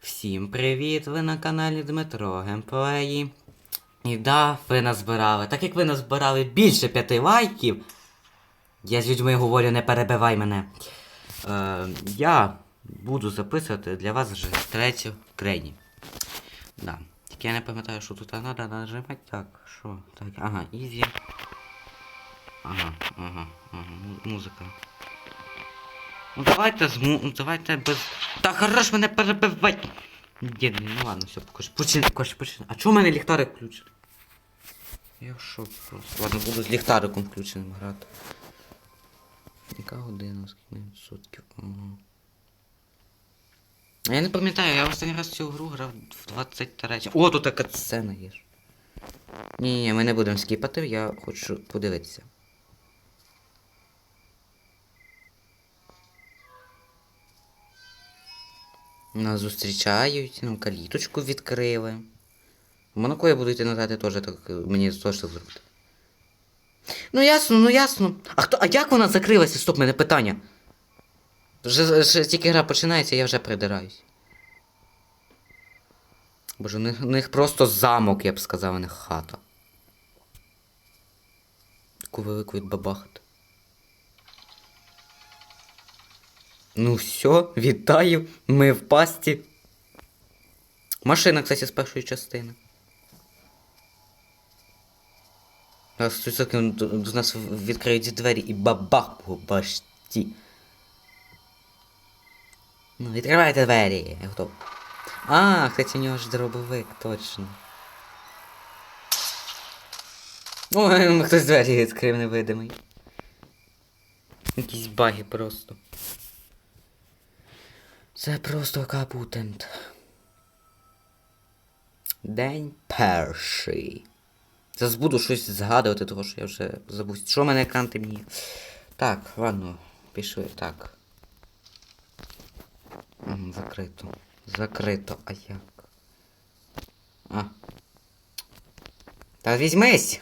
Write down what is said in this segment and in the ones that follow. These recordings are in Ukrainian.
Всім привіт! Ви на каналі Дмитро Геймплеї. І да, ви назбирали. Так як ви назбирали більше п'яти лайків. Я з людьми говорю, не перебивай мене. Е, я буду записувати для вас вже третю трені. Да. Тільки я не пам'ятаю, що тут треба нажимати. Так, що? Так, ага, ізі. Ага, ага, ага, музика. Ну давайте з му... ну, давайте без. Та хорош мене перебивать! Ні, ну ладно, все, покажи. Почини, покажи, почини. А чого в мене ліхтарик включений? Я в просто. Ладно, буду з ліхтариком включеним грати. Яка година, скільки відсотків? Ага. А я не пам'ятаю, я останній раз цю гру грав в 23. О, тут така сцена є. ж. Ні, ні, ми не будемо скіпати, я хочу подивитися. Нас зустрічають, нам каліточку відкрили. В Монако я буду йти назад, теж так мені теж зробити. Ну ясно, ну ясно. А хто. А як вона закрилася? Стоп, мене питання. Вже, вже тільки гра починається, я вже придираюсь. Боже, у них, у них просто замок, я б сказав, а не хата. Таку велику відбабахати. Ну все, вітаю, ми в пасті. Машина, кстати, з першої частини. Зараз до, нас відкриють двері і бабах по башті. Ну, відкривайте двері, я готов. А, кстати, у нього ж дробовик, точно. Ой, хтось двері відкрив невидимий. Якісь баги просто. Це просто капутент. День перший. Зараз буду щось згадувати, тому що я вже забув. Що в мене екран темніє? Так, ладно, пішли. Так. Закрито. Закрито, а як? А. Та візьмись!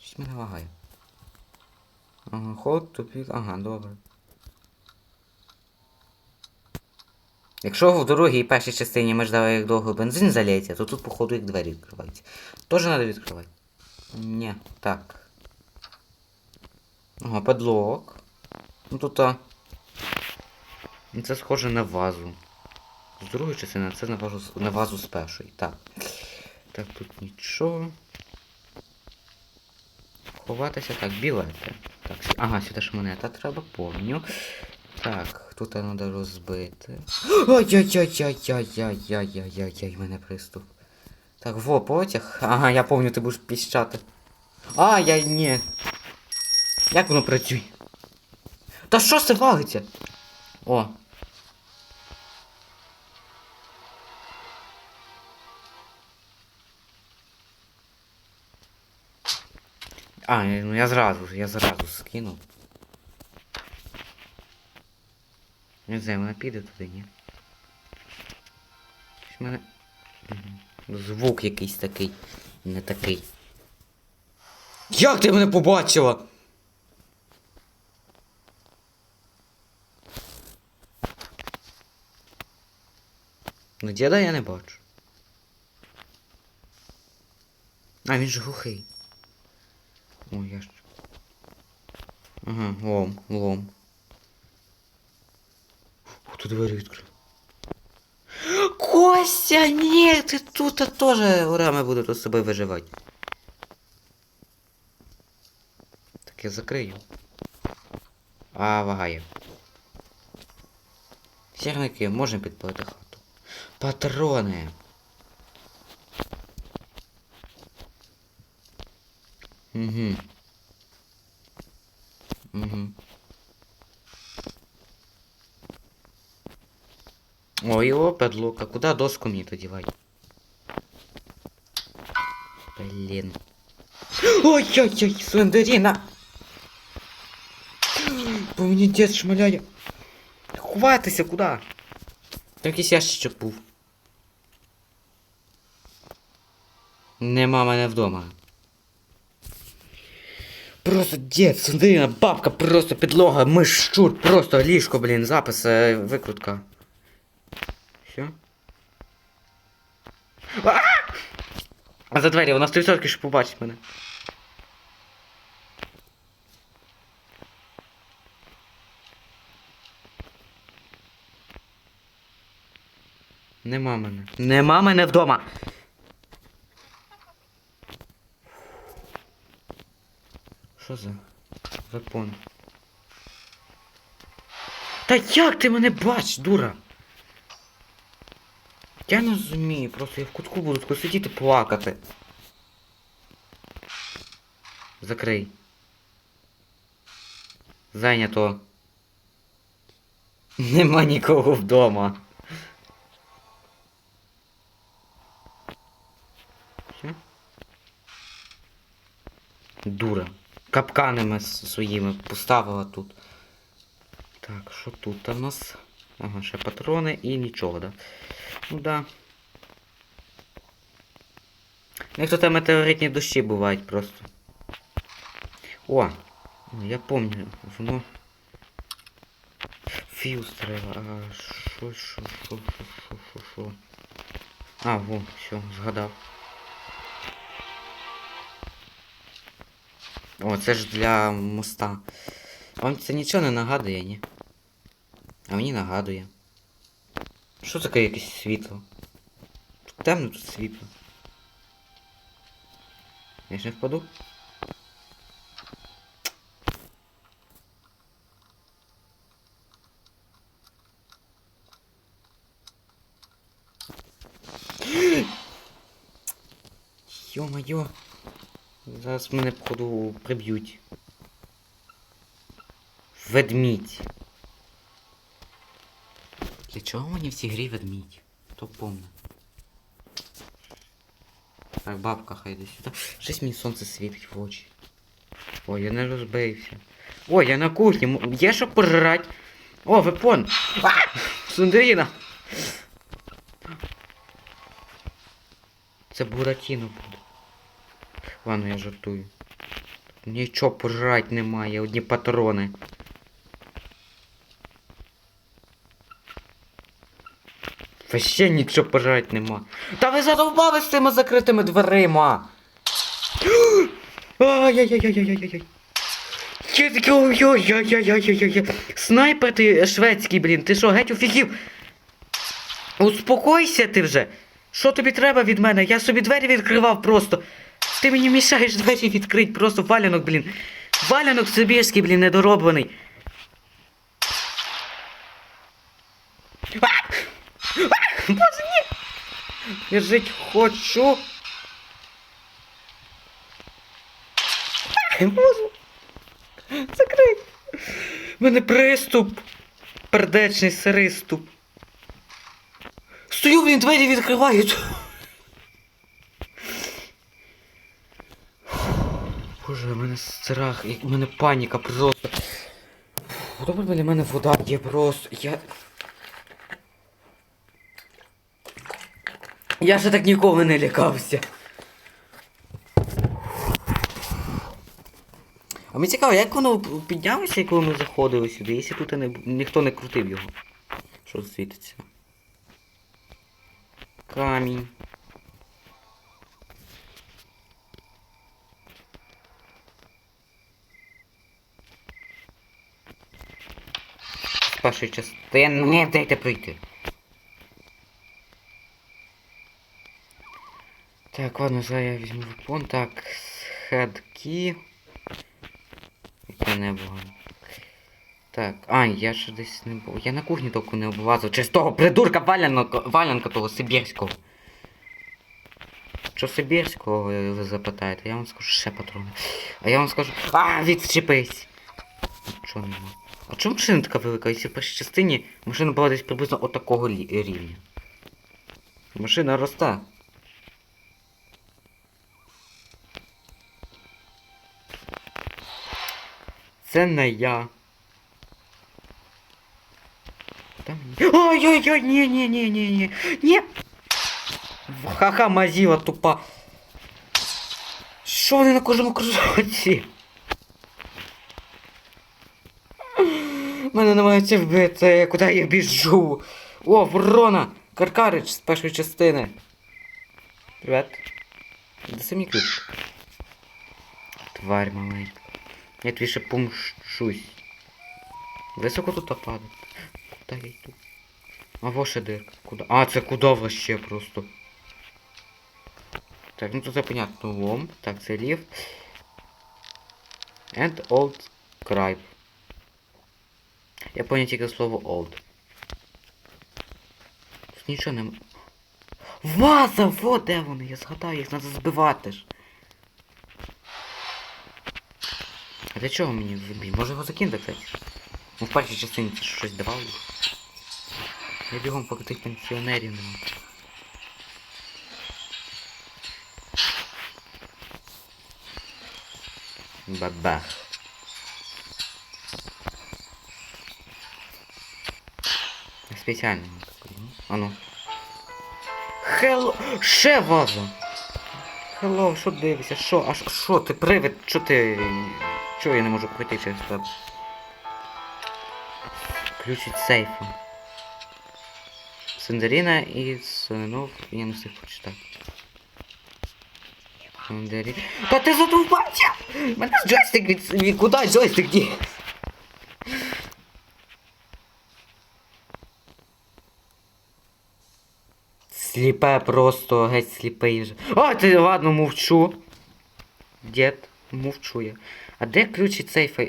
Щось мене лагає. Ага, ход, тупік. Ага, добре. Якщо в другій першій частині ми ждали, як довго бензин залється, то тут, походу, як двері відкриваються. Тоже треба відкривати? Ні, так. Ага, подлог. Ну тут. А... ну, Це схоже на вазу. З другої частини це на вазу, на вазу з першої. Так. Так, тут нічого. Ховатися. Так, білети. Так, ага, сюди ж монета треба, помню. Так, тут треба розбити. Ай-яй-яй-яй-яй-яй-яй-яй-яй, мене приступ. Так, во, потяг. Ага, я помню, ти будеш піщати. А, я ні. Як воно працює? Та що це валиться? О. А, ну я зразу, я зразу скинув. Не знаю, вона піде туди, ні. Щось мене. Звук якийсь такий. Не такий. Як ти мене побачила? Ну діда я не бачу. А, він же глухий. О, я ж. Ага, лом, лом. Тут двері відкрив. Костя, ні, ти тут теж урами буду тут з собою виживати. Так я закрию. А, вагає. Сірники, можемо підпалити хату. Патрони. Угу. Угу. Ой, о, подлука. Куда доску мне то девать? Блин. Ой-ой-ой, слендерина! По мені дід шмаляє. Ховатися куди? Там якийсь ящичок був. Нема мене вдома. Просто дід, слендерина, бабка, просто підлога, миш, щур, просто ліжко, блін, запис, е, викрутка. Все. А! За двері, вона 100% ще побачить мене. Нема мене. Нема мене вдома. Що за вепон? Та як ти мене бачиш, дура? Я не розумію, просто я в кутку буду тако сидіти плакати. Закрий. Зайнято. Нема нікого вдома. Дура. Капканами своїми поставила тут. Так, що тут у нас? Ага, ще патрони і нічого, да? Ну да. Ну, Як то там метеоритні дощі бувають просто. О! ну, Я помню, воно. Фьюз треба. А що, що, що, що, що, що? А, во, все, згадав. О, це ж для моста. А вам це нічого не нагадує, ні? А мені нагадує. Що таке якесь світло? Тут темно тут світло. Я ж не впаду. Йо-моє. Зараз мене, походу, приб'ють. Ведмідь. Для чого мені в цій грі ведмідь? Хто помне? Так, бабка хай йде сюди. Щось мені сонце світить в очі. Ой, я не розбився. Ой, я на кухні. Є що пожрать? О, вепон! Сундріна! Це Буратіно буде. Ладно, я жартую. Нічого пожрать немає, одні патрони. Вообще нічого пожрать нема. Та ви задовбали з цими закритими дверима. Ай-яй-яй-яй-яй-яй. Ой-ой-ой-ой-ой-ой-ой-ой. Снайпер ти шведський, блін, ти що, геть офігів? Успокойся ти вже. Що тобі треба від мене? Я собі двері відкривав просто. Ти мені мішаєш двері відкрити, просто валянок, блін. Валянок сибірський, блін, недороблений. А! А! Боже, ні! Я жить хочу. Боже. Закрий. У мене приступ. Пердечний сириступ. Стою, блін, двері відкривають. Боже, у мене страх, у мене паніка просто. Добре біля мене вода є просто. Я. Я ще так ніколи не лякався. А мені цікаво, як воно піднялося, коли ми заходили сюди, якщо тут не, ніхто не крутив його. Що світиться? Камінь. З першої частини. Не дайте пройти. Так, ладно, зараз я візьму випон. Так, хедкі. Яке не було. Так, а, я ще десь не був. Я на кухні тільки не облазив. Через того придурка валянка, валянка того Сибірського. Що Сибірського ви, ви запитаєте, я вам скажу ще патрони. А я вам скажу. А, відчепись! Чого нема? А чому машина така велика? Якщо в першій частині машина була десь приблизно отакого лі- рівня. Машина росте. Це не я. Там... Ой-ой-ой, ні. Ні. Ха-ха, мазіла тупа. Що вони на кожному кружоці? Мене намагається вбити, куди я біжу. О, ворона! Каркарич з першої частини. Привет. Де самі ключ? Тварь маленька. Я тобі ще помщусь. Високо тут падає. Куда я йду? А во ще. Куда? А, це куда вообще просто? Так, ну тут понятно лом. Так, це ліфт. And old cribe. Я понял тільки слово old. Тут нічого нема. Ваза! Вот де вони, я згадаю, їх треба збивати ж. А для чого мені забій? Може його закинути, кстати? Ну в першій частині це щось давало. Я бігом поки тих пенсіонерів нема. Бабах. Спеціально такий. ну. А ну. Хелло! Ще ваза! Хелло, що дивишся? Що? А що ти привид? Що ти. Чого я не можу пройти через тебе? Ключ від сейфу. Сендеріна і Соненов, я не встиг прочитати. Сендері... Та ти задовбався! Мене джойстик від... Куди джойстик ді? Сліпе просто, геть сліпий вже. О, ти ладно, мовчу. Дід, мовчу я. А де ключ від сейфа?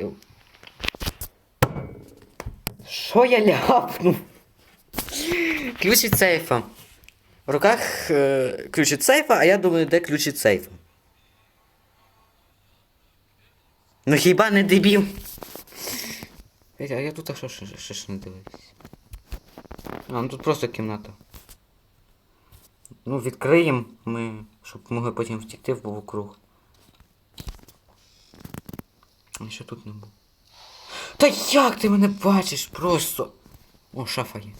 Що я ляпнув? Ключ від сейфа. В руках е, ключ від сейфа, а я думаю, де ключ від сейфа. Ну хіба не дебіл? А я тут що ще, ще, ще не дивився. А, ну тут просто кімната. Ну, відкриємо ми, щоб могли потім втікти в округ. А що тут не було? Та як ти мене бачиш просто? О, шафа є.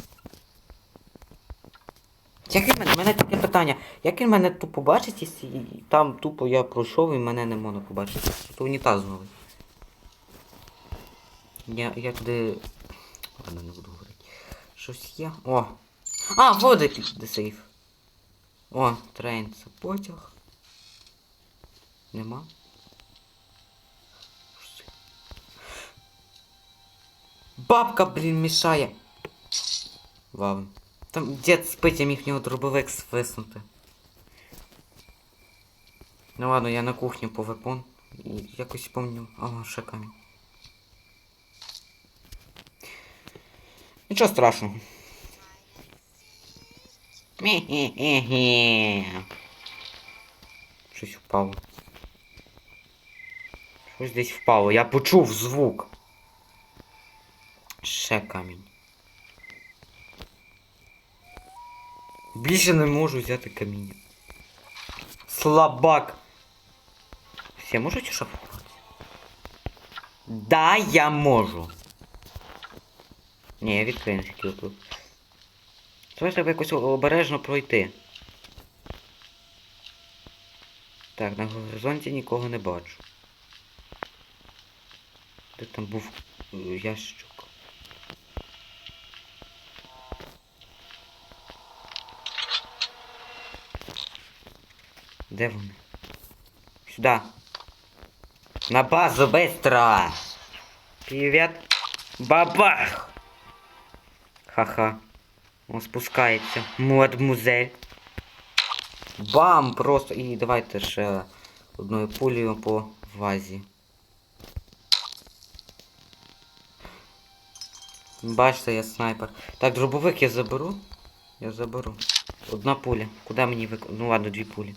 Як він мене? У мене таке питання. Як він мене тупо бачить, якщо там тупо я пройшов і мене не можна побачити? Тут унітаз новий. Я, я туди... Ладно, не буду говорити. Щось є. О! А, води де сейф. О, трейн, це потяг. Нема. Бабка, блін, мішає. Вау. Там дід спить, я міг нього дробовик свиснути. Ну ладно, я на кухню по вепон. І якось помню. Ага, ще камінь. Нічого страшного. Щось впало. Щось десь впало. Я почув звук. Ще камінь. Більше не можу взяти каміння. Слабак. Всі можуть шафувати? Да, я можу. Ні, я відкрию хотів тут. Це треба якось обережно пройти. Так, на горизонті нікого не бачу. Де там був е, ящик? Де вони? Сюда. На базу быстро! Привет. Бабах! Ха-ха. Он спускається. Мадмузель. Бам! Просто. І давайте ще одною пулею по вазі. Бачите, я снайпер. Так, дробовик я заберу. Я заберу. Одна пуля. Куди мені вик... Ну ладно, дві пулі.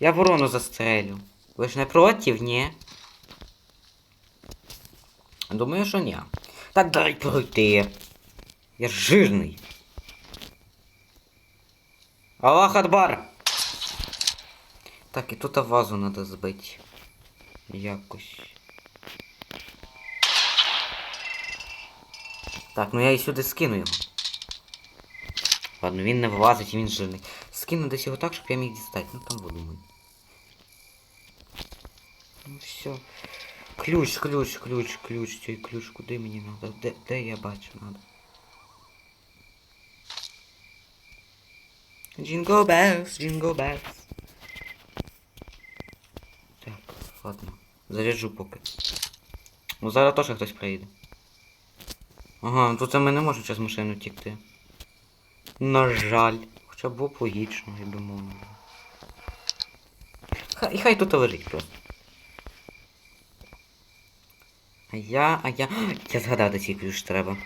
Я ворону застрелю. Ви ж не проти? Ні. Думаю, що ні. Та дай пройти. Я ж жирний. Аллах Акбар! Так, і тут вазу треба збити. Якось. Так, ну я і сюди скину його. Ладно, він не влазить, він жирний. Скину десь його так, щоб я міг дістати. Ну там подумай. Ну все. Ключ, ключ, ключ, ключ, цей ключ, куди мені надо? Де, де я бачу надо? Jingle bells, jingle bells. Так, ладно. Заряджу поки. Ну зараз теж хтось приїде. Ага, ну тут ми не можемо через машину тікти. На жаль. Хоча б логічно, я мовно. Хай, хай тут лежить просто. А я, а я. Я згадав, де цей ключ треба.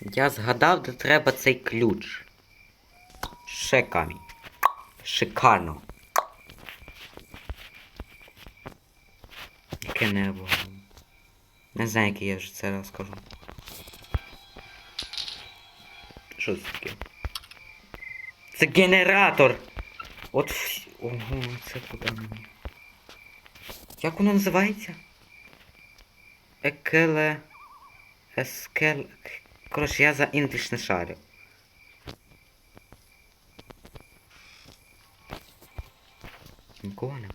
Я згадав, де треба цей ключ. Ще камінь. Шикарно. Яке небо. Не знаю, який я вже це раз скажу. Що це таке? Це генератор! От. Ого, це куди мені? Як воно називається? Екеле... Ескел... Коротше, я за інгліш не шарю. Нікого нема.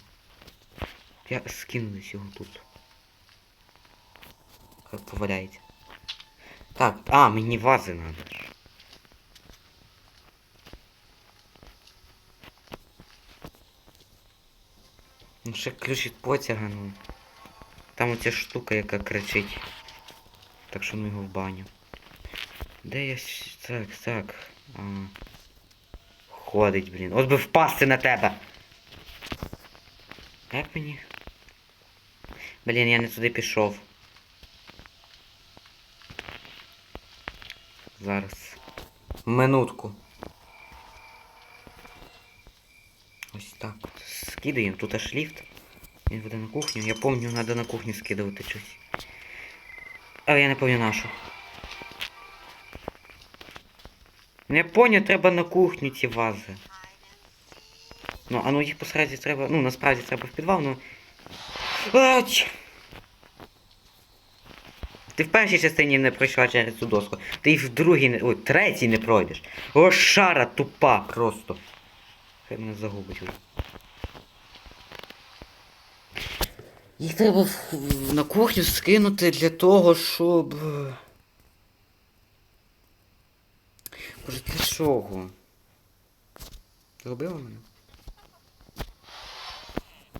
Я скину десь його тут. Как поваляється. Так, а, мені вази надо ж. Ну ще ключ від потяга, ну. Там оця штука, яка кричить. Так що ну його в баню. Де я так, так. А. Ходить, блін. От би впасти на тебе. Як мені? Блін, я не туди пішов. Зараз. Минутку. Ось так. от. Скидаємо. Тут аж ліфт. Він веде на кухню. Я пам'ятаю, треба на кухню скидувати щось. Але я не пам'ятаю нашу. Не поняв, треба на кухню ці вази. Ну, а ну їх посередині треба. Ну, насправді треба в підвал, ну. Ач! Ти в першій частині не пройшла через цю доску. Ти і в другій не. Ой, третій не пройдеш. О, шара тупа просто. Хай мене загубить вже. Їх треба на кухню скинути для того, щоб. е, Боже, для чого? Зробила мене?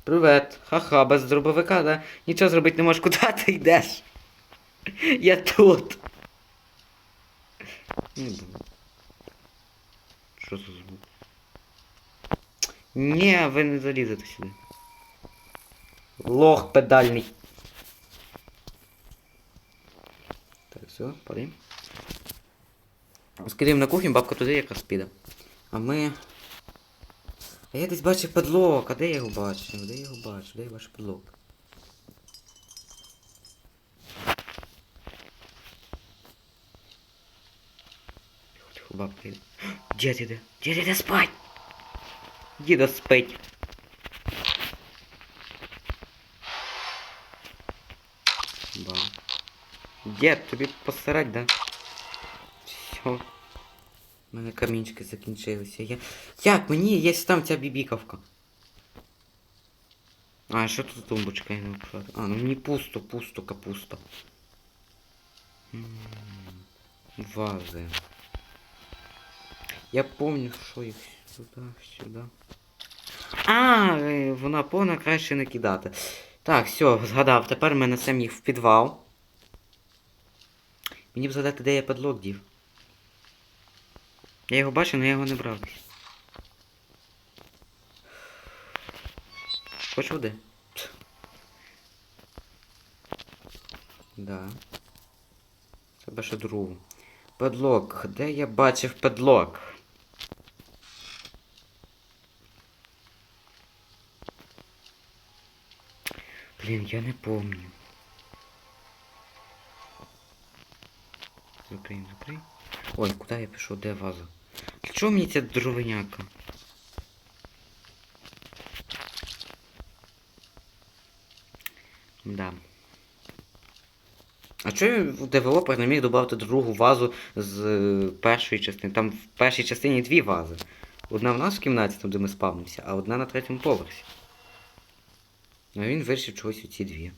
Привет. Ха-ха, без дробовика, да? Нічого зробити не можеш, куди ти йдеш? Я тут. Не буду. Що за звук? Ні, ви не залізете сюди. Лох педальний. Так, все, падаємо. Скидаємо на кухню, бабка туди якраз піде. А ми. А я десь бачив подлог, а де я його бачив? Де я його бачив? Де я бачив подлог? Бабка йде. Дід іде. Дід іде спать! Діда спить. Дід, тобі посрать, да? Все. У мене камінчики закінчилися. Я... Як мені є там ця бібіковка? А, що тут тумбочка я не? А, ну мені пусто, пусто, капуста. М, Вази. Я помню, що їх сюди, сюди. А, е, вона повна краще не кидати. Так, все, згадав. Тепер ми несемо їх в підвал. Мені б згадати, де я подлог дів. Я його бачив, але я його не брав. Хочеш води? Да. Треба ще другу. Подлог. Де я бачив подлог? Блін, я не помню. Закрий, закрий. Ой, куди я пішов? Де ваза? Для чого мені ця дровиняка? Да. А чого девелопер не міг додати другу вазу з е, першої частини? Там в першій частині дві вази. Одна в нас в кімнаті, там де ми спавнимося, а одна на третьому поверсі. А він вирішив чогось у ці дві.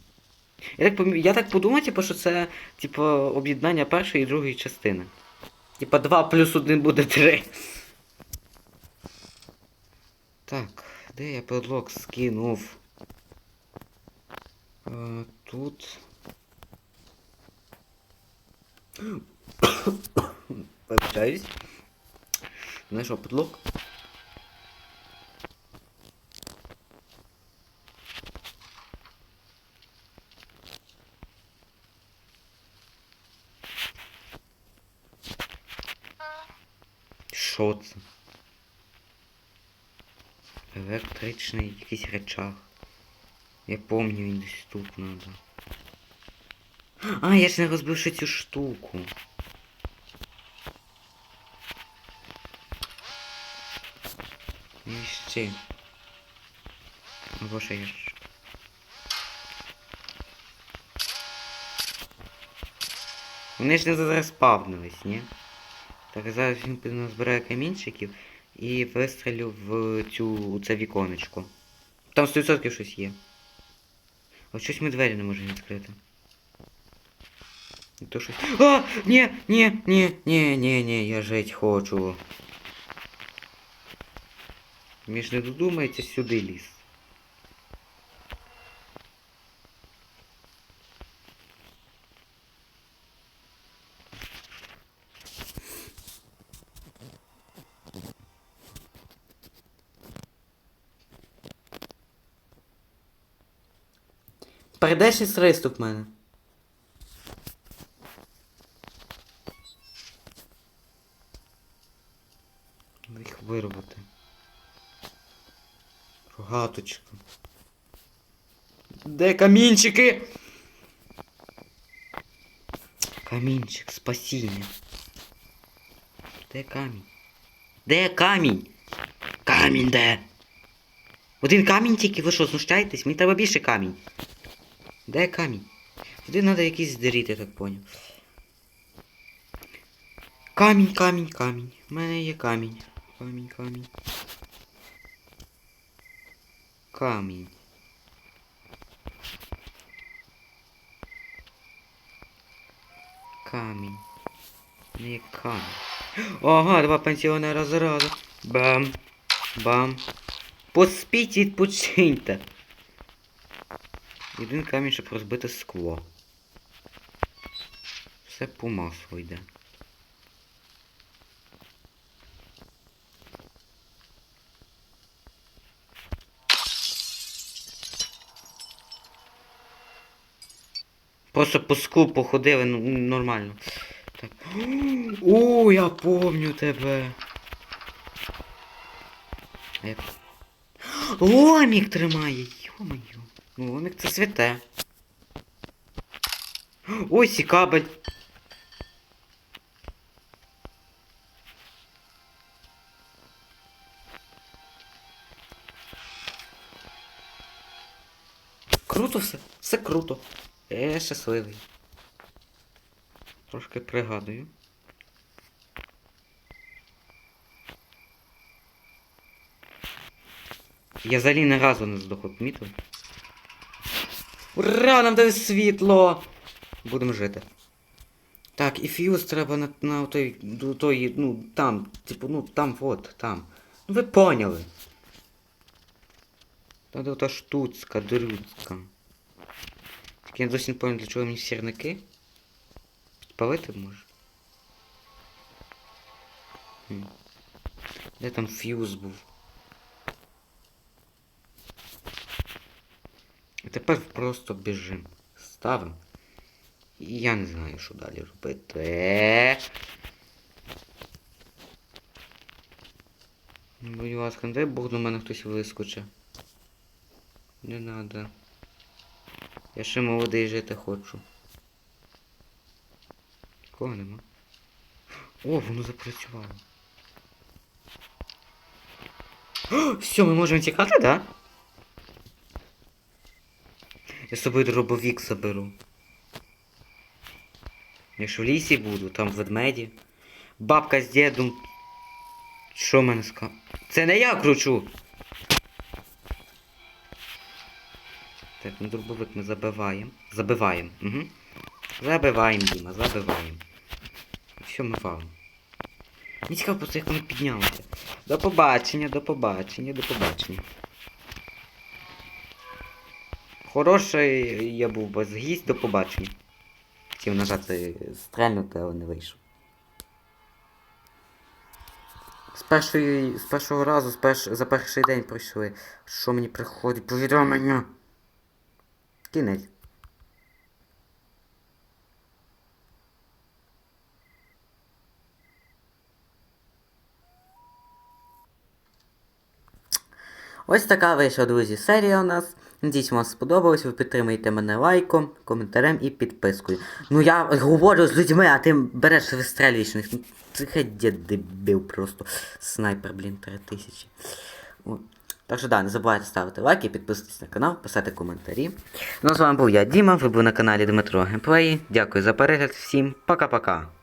Я так, я так подумав, типу, що це типу, об'єднання першої і другої частини. Типа 2 плюс 1 буде 3. Так, де я подлог скинув? Е, тут. Вибачаюсь. Знайшов подлог. Що це? Електричний якийсь речах. Я помню, він десь тут надо. А, я ж не розбив ще цю штуку. І ще. Або ще є. ж. Вони ж не заспавнились, ні? Так, зараз він назбирає камінчиків і вистрілю в цю у це віконечко. Там 100% щось є. А щось ми двері не можемо відкрити. І То щось. А! Ні, ні, ні, ні, ні, ні, я жить хочу. Мені ж не додумається сюди ліз. Передаш із риступ мене. Треба їх виробити. Рогаточка. Де камінчики? Камінчик, спасіння. Де камінь? Де камінь? Камінь де? Один камінь тільки, ви що, знущаєтесь? Мені треба більше камінь. Де камінь? Сюди треба якийсь здеріти, я так поняв. Камінь, камінь, камінь. У мене є камінь. Камінь, камінь. Камінь. Камінь. Не є камінь. Ага, два пенсіонера зразу. Бам. Бам. Поспіть відпочиньте. Один камінь, щоб розбити скло. Все по маслу йде. Просто по склу походили, ну нормально. Так. О, я помню тебе. Ломік тримає, йо-моє. Ну, ломік це святе. Ось і кабель. Круто все, все круто. Я щасливий. Трошки пригадую. Я взагалі ні разу не здох, от помітив? Ура, нам дали світло! Будемо жити. Так, і фьюз треба на, на той, той, ну, там, типу, ну, там, от, там. Ну ви поняли. Та де та штуцька, дрюцька. Так я досі не понял, для чого мені сірники. Підпалити може? Хм. Де там фьюз був? А тепер просто біжим. Ставим. І я не знаю, що далі робити. Будь ласка, дай Бог до мене хтось вискоче. Не надо. Я ще молодий жити хочу. Кого нема? О, воно запрацювало. О, все, ми можемо тікати? Да? Я з собою дробовік заберу. Я ж в лісі буду, там ведмеді. Бабка з дідом. Що мене ска? Це не я кручу! Так, ну дробовик ми забиваємо. Забиваємо. Угу. Забиваємо, Діма, забиваємо. Все ми валимо. Мені цікаво просто, як вони піднялися. До побачення, до побачення, до побачення. Хороший я був без гість, до побачення. Хотів нажати стрельнути, але не вийшов. З, першої, з першого разу, з перш, за перший день пройшли. Що мені приходить? Повідомлення. Кінець. Ось така вийшла, друзі, серія у нас. Надіюсь, вам сподобалось. Ви підтримуєте мене лайком, коментарем і підпискою. Ну я говорю з людьми, а ти береш вистрелюєш них. Ну, дід дебіл просто. Снайпер, блін, 3000. Так що да, не забувайте ставити лайки, підписуватись на канал, писати коментарі. Ну, з вами був я, Діма, ви були на каналі Дмитро Геймплеї. Дякую за перегляд всім. Пока-пока.